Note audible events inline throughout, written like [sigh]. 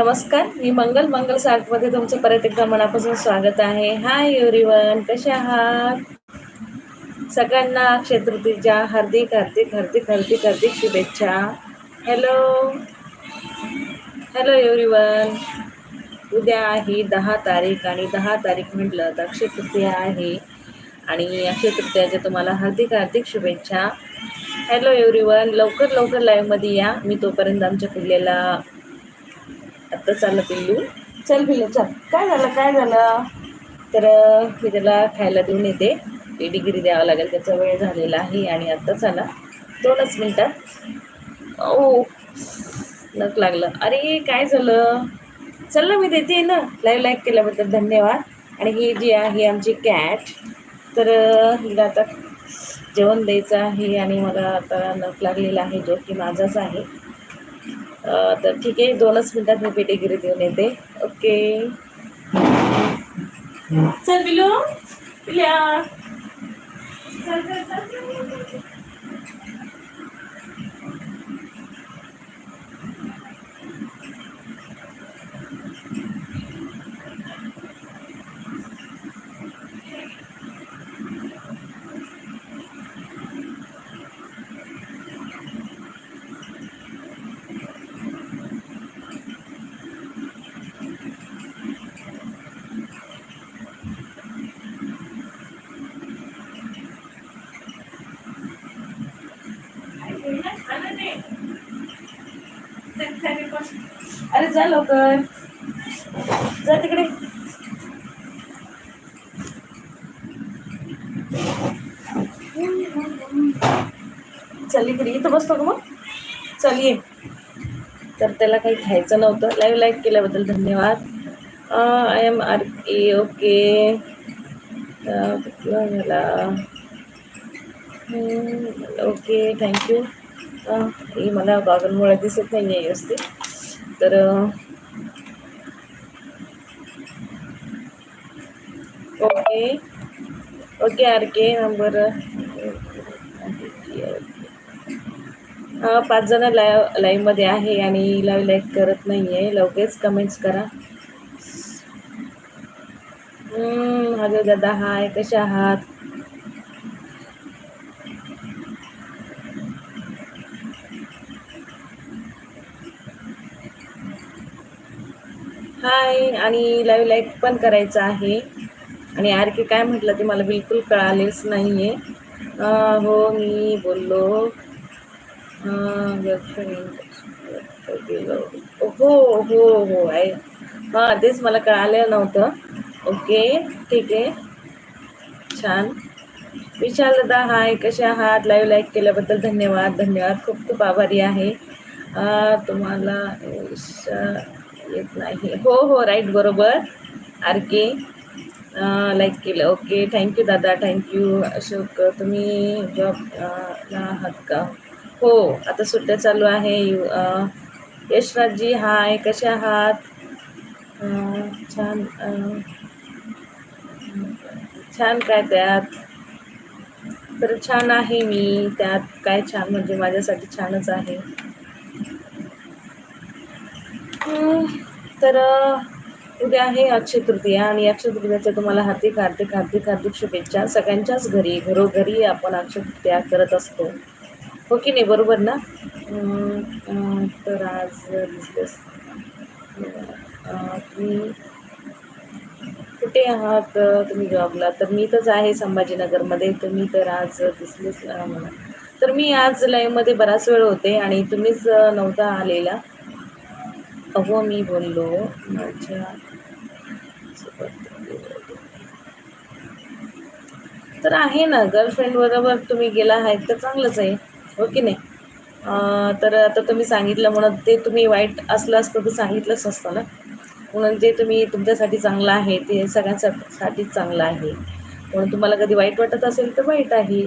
नमस्कार मी मंगल मंगल सार्कमध्ये तुमचं परत एकदा मनापासून स्वागत आहे. हाय एव्हरीवन कसे आहात? सगळ्यांना क्षेत्रतीच्या हार्दिक हार्दिक हार्दिक हार्दिक हार्दिक शुभेच्छा. हॅलो हॅलो एव्हरीवन उद्या आहे दहा तारीख आणि दहा तारीख म्हटलं तर अक्षय तृतीया आहे. आणि अक्षय तृतीयाच्या तुम्हाला हार्दिक हार्दिक शुभेच्छा. हॅलो एव्हरीवन लवकर लवकर लाईव्हमध्ये या. मी तोपर्यंत आमच्या पिल्लेला आत्ता चाललं पिल्लू. चल पिल्लू चल. काय झालं काय झालं? तर मी त्याला खायला देऊन येते. पेडीगिरी द्यावं लागेल त्याचा वेळ झालेला आहे आणि आत्ताच आला दोनच मिनटात. ओ नक लागलं. अरे काय झालं? चल ना मी देते ना. लाईव्ह लाईक केल्याबद्दल धन्यवाद. आणि ही जी आहे आमची कॅट तर हिला आता जेवण द्यायचं आहे आणि मला आता नक लागलेला आहे जो की माझाच आहे. तर ठीक आहे दोनच मिनटात मी पेटेगिरी देऊन येते. ओके. चल बिलू. पिल्या चल जा लवकर. जा तिकडे. चल इकडे इथं बसतो का मग? चल ये. तर त्याला काही खायचं नव्हतं. लाईव्ह लाईक केल्याबद्दल धन्यवाद. I M R A okay झाला ओके थँक्यू ही मला गॉगलमुळे दिसत नाही आहे व्यवस्थित. तर okay. Okay R K number पाच जण लाईव्ह लाईव्हमध्ये आहे आणि लाईव्ह लाईक करत नाही आहे लवकरच कमेंट्स करा. हॅलो दादा हाय कसे आहात? हाय आणि लाईव्ह लाईक पण करायचं आहे. आणि आर के काय म्हटलं ते मला बिलकुल कळालेच नाही आहे हो मी बोललो. हो हो हो आहे. हां तेच मला कळालं नव्हतं. ओके ठीक आहे. छान. विशाल दादा हाय कसे आहात? लाईव्ह लाईक केल्याबद्दल धन्यवाद. धन्यवाद. खूप खूप आभारी आहे. तुम्हाला येत नाही हो हो राईट बरोबर. आर के लाईक केलं. ओके थँक्यू दादा. Thank you Ashok. तुम्ही जॉब आहात का? हो आता सुट्ट्या चालू आहे. यशराजजी हाय कसे आहात? छान छान काय त्यात? तर छान आहे मी त्यात. काय छान? म्हणजे माझ्यासाठी छानच आहे. तर उद्या आहे अक्षय तृतीया आणि अक्षय तृतीयाच्या तुम्हाला हार्दिक हार्दिक हार्दिक हार्दिक शुभेच्छा. सगळ्यांच्याच घरी घरोघरी आपण अक्षय तृतीया करत असतो. हो की नाही? बरोबर ना? तर आज दिसलेस तुम्ही कुठे आहात? तुम्ही जॉबला? तर मी तरच आहे संभाजीनगरमध्ये. तुम्ही तर आज दिसलेच मला तर मी आज लाईव्हमध्ये बराच वेळ होते आणि तुम्हीच नव्हता आलेला. अहो मी बोललो माझ्या तर आहे ना गर्लफ्रेंड बरोबर तुम्ही गेला आहे तर चांगलंच आहे हो की नाही? तर आता तुम्ही सांगितलं म्हणून ते तुम्ही वाईट असलं असतं तर सांगितलंच असतं ना? म्हणून जे तुम्ही तुमच्यासाठी चांगलं आहे ते सगळ्यांसाठीच चांगलं आहे. म्हणून तुम्हाला कधी वाईट वाटत असेल तर वाईट आहे.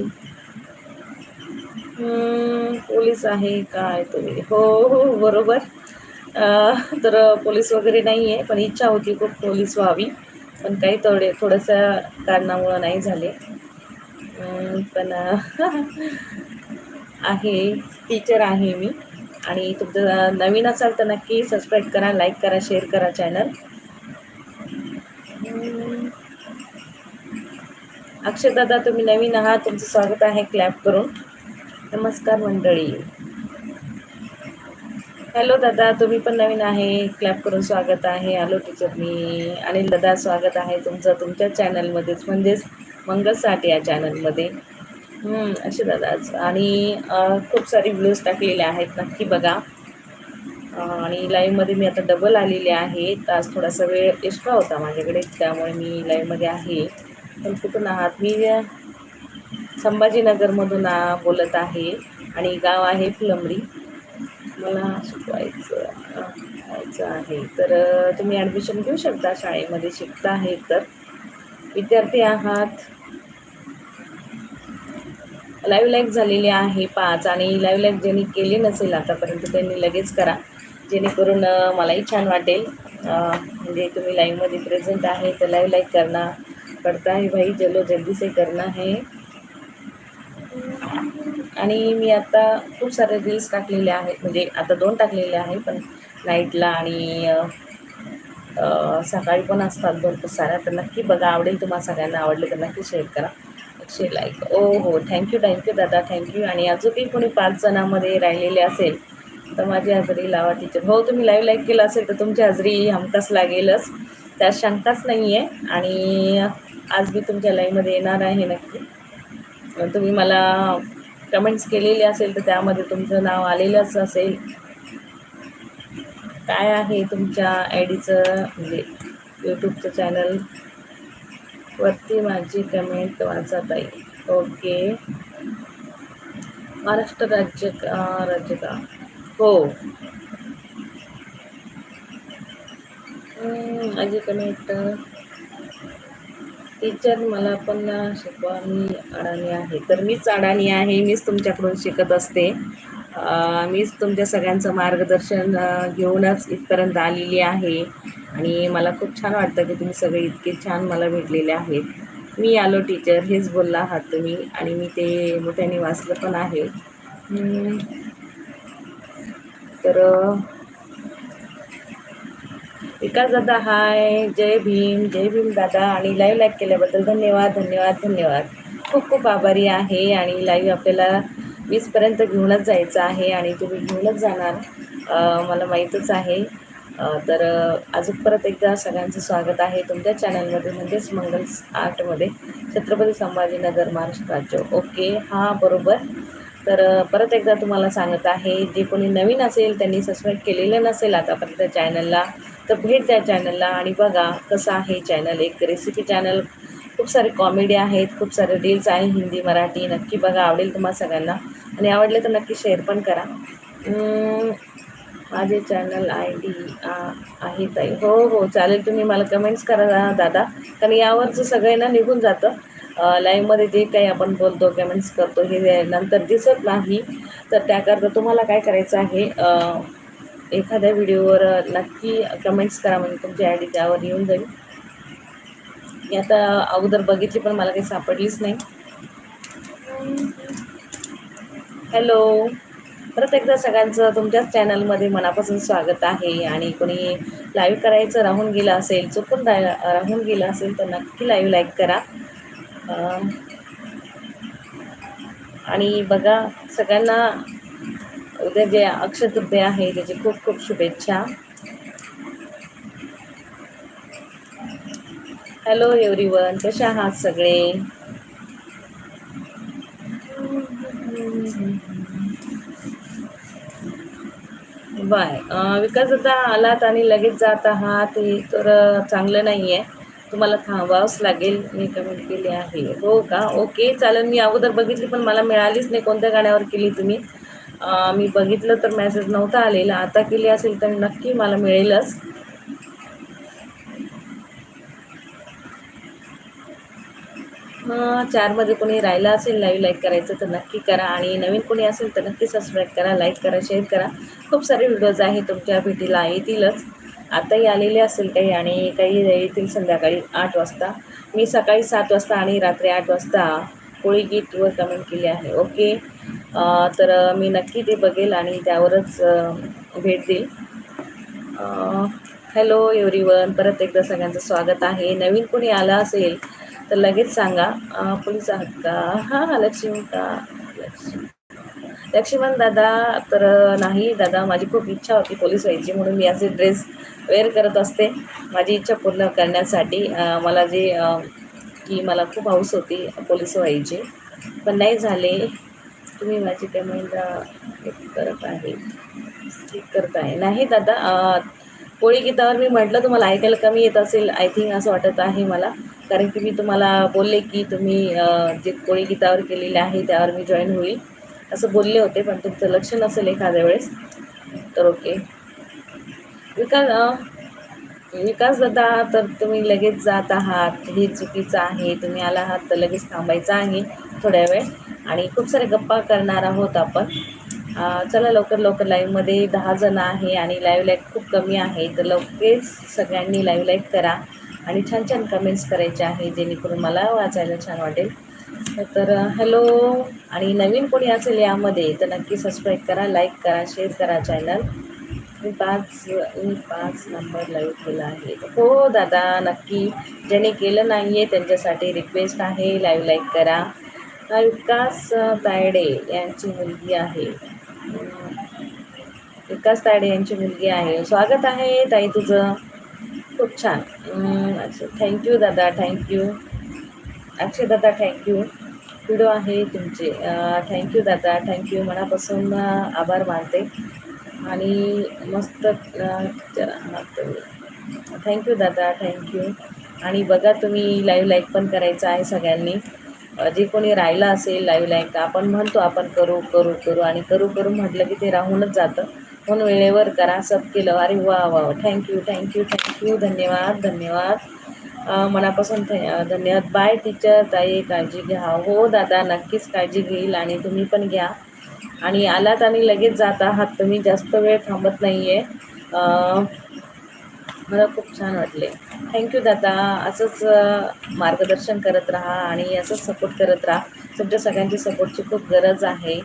पोलीस आहे काय तुम्ही? हो हो बरोबर. तर पोलीस वगैरे नाही आहे पण इच्छा होती खूप पोलीस व्हावी. पण काही थोडे थोडंसं कारणामुळं नाही झाले. पण [laughs] आहे टीचर आहे मी. आणि तुमचं नवीन असाल तर नक्की सबस्क्राईब करा लाईक करा शेअर करा चॅनल अक्षय दादा तुम्ही नवीन आहात. तुमचं स्वागत आहे क्लॅप करून. नमस्कार मंडळी. हॅलो दादा तुम्ही पण नवीन आहे. क्लॅप करून स्वागत आहे. हॅलो टीचर मी. अनिल दादा स्वागत आहे तुमचं. तुमच्या चॅनलमध्येच म्हणजेच मंगल साठ या चॅनलमध्ये असे दादाच आणि खूप सारी व्ह्यूज टाकलेले आहेत. नक्की बघा. आणि लाईव्हमध्ये मी आता डबल आलेले आहे आज थोडासा वेळ एक्स्ट्रा होता माझ्याकडे. त्यामुळे मी लाईव्हमध्ये आहे. पण कुठून आहात? मी संभाजीनगरमधून बोलत आहे. आणि गाव आहे फुलंबरी. मला शिकवायचं शिकवायचं आहे. तर तुम्ही ॲडमिशन घेऊ शकता शाळेमध्ये शिकता आहे तर. विद्यार्थी आहात. लाईव्ह लाईक झालेली आहे पाच आणि लाईव्ह लाईक ज्यांनी केली नसेल आतापर्यंत त्यांनी लगेच करा. जेणेकरून मलाही छान वाटेल. म्हणजे तुम्ही लाईव्हमध्ये प्रेझेंट आहे तर लाईव्ह लाईक करणं पडता है भाई. चलो जल्दी से करना है आणि मी आता खूप सारे रील्स टाकलेले आहेत. म्हणजे आता दोन टाकलेले आहे पण नाईटला आणि सकाळी पण असतात भरपूर साऱ्या. तर नक्की बघा आवडेल तुम्हाला सगळ्यांना आवडले तर नक्की शेअर करा. एकशे लाईक ओ हो. हो. थँक्यू थँक्यू दादा. थँक्यू आणि अजूनही कोणी पाच जणांमध्ये राहिलेले असेल तर माझी हजेरी लावा टीचर हो तुम्ही लाईव्ह लाईक केलं असेल तर तुमची हजेरी हमकास लागेलच. त्यात शंकाच नाही आहे आणि आज मी तुमच्या लाईव्हमध्ये येणार आहे नक्की. तुम्ही मला कमेंट्स केलेले असेल तर त्यामध्ये तुमचं नाव आलेलंच असेल. काय आहे तुमच्या आय डीचं म्हणजे यूट्यूबचं चॅनल वरती माझी कमेंट वाचत आहे ओके महाराष्ट्र राज्य का राज्य का? हो. माझी कमेंट टीचर मला पण शिकवा मी अडाणी आहे. तर मीच अडाणी आहे मीच तुमच्याकडून शिकत असते. मीच तुमच्या सगळ्यांचं मार्गदर्शन घेऊनच इथपर्यंत आलेली आहे. आणि मला खूप छान वाटतं की तुम्ही सगळे इतके छान मला भेटलेले आहेत. मी आलो टीचर हेच बोलला आहात तुम्ही. आणि मी ते मोठ्याने वाचलं पण आहे. तर विकास दादा हाय जय भीम जय भीम दादा आणि लाईव्ह लाईक केल्याबद्दल धन्यवाद धन्यवाद धन्यवाद. खूप खूप आभारी आहे आणि लाईव्ह आपल्याला वीसपर्यंत घेऊनच जायचं आहे आणि तुम्ही घेऊनच जाणार मला माहीतच आहे. तर अजून परत एकदा सगळ्यांचं स्वागत आहे तुमच्या चॅनलमध्ये म्हणजेच मंगल आर्टमध्ये छत्रपती संभाजीनगर महाराष्ट्र राज्य. ओके हां बरोबर. तर परत एकदा तुम्हाला सांगत आहे जे कोणी नवीन असेल त्यांनी सबस्क्राईब केलेलं नसेल आतापर्यंत चॅनलला तर भेट द्या चॅनलला आणि बघा कसं आहे चॅनल एक रेसिपी चॅनल खूप सारे कॉमेडी आहेत खूप सारे रील्स आहे हिंदी मराठी नक्की बघा आवडेल तुम्हाला सगळ्यांना. आणि आवडले तर नक्की शेअर पण करा. माझे चॅनल आय डी आहे ताई. हो हो चालेल तुम्ही मला कमेंट्स करा दादा. कारण यावरचं सगळे ना निघून जातं. लाईव्हमध्ये जे काही आपण बोलतो कमेंट्स करतो हे नंतर दिसत नाही. तर त्याकरता तुम्हाला काय करायचं आहे एखाद्या व्हिडिओवर नक्की कमेंट्स करा म्हणजे तुमची आय डी त्यावर येऊन जाईल. मी आता अगोदर बघितली पण मला काही सापडलीच नाही. हॅलो परत एकदा सगळ्यांचं तुमच्याच चॅनलमध्ये मनापासून स्वागत आहे. आणि कोणी लाईव्ह करायचं राहून गेलं असेल चुकून राहून गेलं असेल तर नक्की लाईव्ह लाईक करा. आणि बघा सगळ्यांना उद्या जे अक्षय आहे त्याची खूप खूप शुभेच्छा. हॅलो एव्हरीवन कशा आहात सगळे? बाय. विकास आता आलात आणि लगेच जात आहात हे तर चांगलं नाही आहे तुम्हाला थांबावंच लागेल मी कमेंट केली आहे. हो का? ओके चालेल. मी अगोदर बघितली पण मला मिळालीच नाही. कोणत्या गाण्यावर केली तुम्ही? मी बघितलं तर मेसेज नव्हता आलेला. आता केली असेल तर नक्की मला मिळेलच. चारमध्ये कोणी राहिलं असेल लाईव्ह लाईक करायचं तर नक्की करा. आणि नवीन कोणी असेल तर नक्की सबस्क्राईब करा लाईक करा शेअर करा. खूप सारे व्हिडिओज आहेत तुमच्या भेटीला येतीलच. आताही आलेले असेल काही आणि काही येतील संध्याकाळी आठ वाजता. मी सकाळी सात वाजता आणि रात्री आठ वाजता कोळी गीतवर कमेंट केली आहे. ओके? तर मी नक्की ते बघेल आणि त्यावरच भेट देईल. हॅलो एव्हरीवन परत एकदा सगळ्यांचं स्वागत आहे. नवीन कोणी आलं असेल तर लगेच सांगा. अ, आहात का? हां लक्ष्मी का? लक्ष्मी. लक्ष्मण दादा तर नाही दादा माझी खूप इच्छा होती पोलीस व्हायची म्हणून मी असे ड्रेस वेअर करत असते. माझी इच्छा पूर्ण करण्यासाठी मला जे की मला खूप हौस होती पोलीस व्हायची. पण नाही झाले. तुम्ही माझी पेमेंट करत आहे. स्किप करत आहे. नाही दादा कोळी गीतावर मी म्हटलं तुम्हाला ऐकायला कमी येत असेल आय थिंक असं वाटत आहे मला. कारण की मी तुम्हाला बोलले की तुम्ही जे कोळी गीतावर केलेले आहे त्यावर मी जॉईन होईल. असं बोलले होते पण तुमचं लक्ष नसेल एखाद्या वेळेस. तर ओके. विकास विकास दादा तर तुम्ही लगेच जात आहात. हे चुकीचं आहे. तुम्ही आला आहात तर लगेच थांबायचं आहे थोड्या वेळ. आणि खूप सारे गप्पा करणार आहोत आपण. चला लवकर लवकर लाईव्हमध्ये दहा जण आहे आणि लाईव्ह लाईक खूप कमी आहे. तर लवकरच सगळ्यांनी लाईव्ह लाईक करा. आणि छान छान कमेंट्स करायचे आहे जेणेकरून मला वाचायला छान वाटेल. तर हॅलो आणि नवीन कोणी असेल यामध्ये तर नक्की सबस्क्राईब करा लाईक करा शेअर करा चॅनल मी पाच मी पाच नंबर लाईव्ह केला आहे. हो दादा नक्की. ज्याने केलं नाही आहे त्यांच्यासाठी रिक्वेस्ट आहे लाईव्ह लाईक करा. हा विकास तायडे यांची मुलगी आहे. विकास तायडे यांची मुलगी आहे. स्वागत आहे ताई तुझं. खूप छान. अच्छा थँक्यू दादा थँक्यू अक्षय दादा थँक्यू व्हिडिओ आहे तुमचे. थँक्यू दादा थँक्यू मनापासून आभार मानते. आणि मस्त थँक्यू दादा थँक्यू आणि बघा तुम्ही लाईव्ह लाईक पण करायचं आहे सगळ्यांनी. जे कोणी राहिलं असेल लाईव्ह लाईक आपण म्हणतो आपण करू करू करू. आणि करू करू म्हटलं की ते राहूनच जातं. म्हणून वेळेवर करा सब केलं. अरे वा वा थँक्यू थँक्यू थँक्यू धन्यवाद धन्यवाद. मनापासून थ धन्यवाद. बाय टीचर ताई काळजी घ्या. हो दादा नक्कीच काळजी घेईल आणि तुम्ही पण घ्या. आणि आलात आणि लगेच जात आहात. तुम्ही जास्त वेळ थांबत नाही आहे मला खूप छान वाटले. थँक्यू दादा. असंच मार्गदर्शन करत राहा आणि असंच सपोर्ट करत राहा. तुमच्या सगळ्यांची सपोर्टची खूप गरज आहे.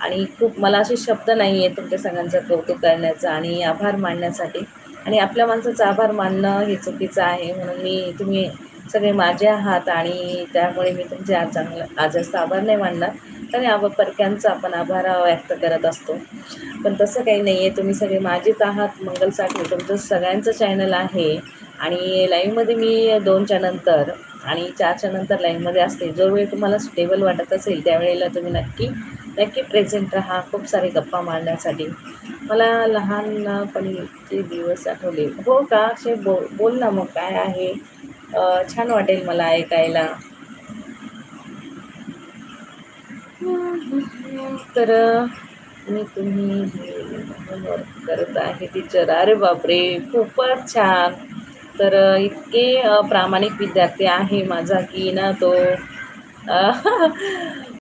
आणि खूप मला असे शब्द नाही आहे तुमच्या सगळ्यांचं कौतुक करण्याचं. आणि आभार मानण्यासाठी. आणि आपल्या माणसाचा आभार मानणं हे चुकीचं आहे म्हणून मी तुम्ही सगळे माझे आहात आणि त्यामुळे मी तुमचे आज चांगलं आज जास्त आभार नाही मानणार. कारण आबा परक्यांचा आपण आभार व्यक्त करत असतो. पण तसं काही नाही आहे तुम्ही सगळे माझेच आहात. मंगलसाठी तुमचं सगळ्यांचं चॅनल आहे. आणि लाईव्हमध्ये मी दोनच्या नंतर आणि चारच्या नंतर लाईव्हमध्ये असते. जो वेळ तुम्हाला सुटेबल वाटत असेल त्यावेळेला तुम्ही नक्की नक्की प्रेझेंट राहा खूप सारे गप्पा मारण्यासाठी. मला लहानपणीचे दिवस आठवले. हो का? असे बो बोल ना मग काय आहे? छान वाटेल मला ऐकायला. तर मी तुम्ही वर्क करत आहे टीचर अरे बापरे खूपच छान. तर इतके प्रामाणिक विद्यार्थी आहे माझा की ना तो.